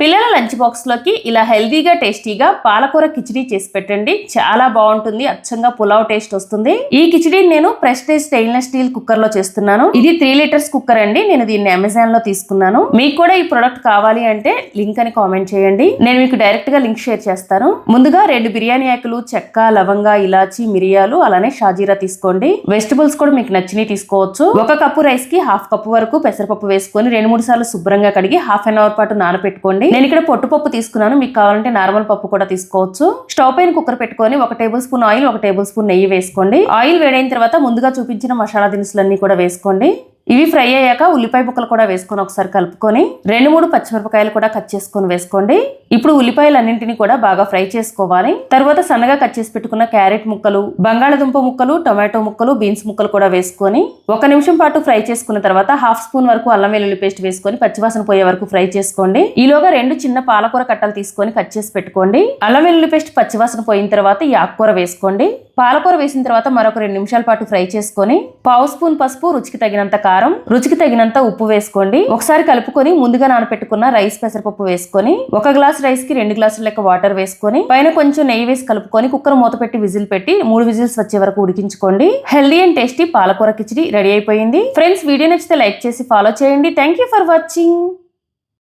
పిల్లల లంచ్ బాక్స్లోకి ఇలా హెల్దీగా టేస్టీగా పాలకూర కిచిడి చేసి పెట్టండి. చాలా బాగుంటుంది. అచ్చంగా పులావ్ టేస్ట్ వస్తుంది. ఈ కిచిడీని నేను ప్రెస్టేజ్ స్టెయిన్లెస్ స్టీల్ కుక్కర్లో చేస్తున్నాను. ఇది త్రీ లీటర్స్ కుక్కర్ అండి. నేను దీన్ని అమెజాన్లో తీసుకున్నాను. మీకు కూడా ఈ ప్రొడక్ట్ కావాలి అంటే లింక్ అని కామెంట్ చేయండి. నేను మీకు డైరెక్ట్గా లింక్ షేర్ చేస్తాను. ముందుగా రెండు బిర్యానీ ఆకులు చెక్క లవంగా ఇలాచి మిరియాలు అలానే షాజీరా తీసుకోండి. వెజిటబుల్స్ కూడా మీకు నచ్చినవి తీసుకోవచ్చు. ఒక కప్పు రైస్కి హాఫ్ కప్పు వరకు పెసరపప్పు వేసుకొని రెండు మూడు సార్లు శుభ్రంగా కడిగి హాఫ్ అన్ అవర్ పాటు నానబెట్టుకోండి. నేను ఇక్కడ పొట్టుపప్పు తీసుకున్నాను. మీకు కావాలంటే నార్మల్ పప్పు కూడా తీసుకోవచ్చు. స్టవ్ పైన కుక్కర్ పెట్టుకొని ఒక టేబుల్ స్పూన్ ఆయిల్ ఒక టేబుల్ స్పూన్ నెయ్యి వేసుకోండి. ఆయిల్ వేడైన తర్వాత ముందుగా చూపించిన మసాలా దినుసులన్నీ కూడా వేసుకోండి. ఇవి ఫ్రై అయ్యాక ఉల్లిపాయ ముక్కలు కూడా వేసుకొని ఒకసారి కలుపుకొని రెండు మూడు పచ్చిమిరపకాయలు కూడా కట్ చేసుకొని వేసుకోండి. ఇప్పుడు ఉల్లిపాయలన్నింటినీ కూడా బాగా ఫ్రై చేసుకోవాలి. తర్వాత సన్నగా కట్ చేసి పెట్టుకున్న క్యారెట్ ముక్కలు బంగాళదుంప ముక్కలు టొమాటో ముక్కలు బీన్స్ ముక్కలు కూడా వేసుకొని ఒక నిమిషం పాటు ఫ్రై చేసుకున్న తర్వాత హాఫ్ స్పూన్ వరకు అల్లం వెల్లుల్లి పేస్ట్ వేసుకొని పచ్చివాసన పోయే వరకు ఫ్రై చేసుకోండి. ఈలోగా రెండు చిన్న పాలకూర కట్టలు తీసుకొని కట్ చేసి పెట్టుకోండి. అల్లం వెల్లుల్లి పేస్ట్ పచ్చివాసన పోయిన తర్వాత ఈ ఆకుకూర వేసుకోండి. పాలకూర వేసిన తర్వాత మరొక రెండు నిమిషాల పాటు ఫ్రై చేసుకొని పావు స్పూన్ పసుపు రుచికి తగినంత కారం రుచికి తగినంత ఉప్పు వేసుకోండి. ఒకసారి కలుపుకొని ముందుగా నానపెట్టుకున్న రైస్ పెసరపప్పు వేసుకొని ఒక గ్లాస్ రైస్కి రెండు గ్లాసుల లెక్క వాటర్ వేసుకొని పైన కొంచెం నెయ్యి వేసి కలుపుకొని కుక్కర్ మూత పెట్టి విజిల్ పెట్టి మూడు విజిల్స్ వచ్చే వరకు ఉడికించుకోండి. హెల్దీ అండ్ టేస్టీ పాలకూర కిచిడి రెడీ అయిపోయింది. ఫ్రెండ్స్ వీడియో నచ్చితే లైక్ చేసి ఫాలో చేయండి. Thank you for watching.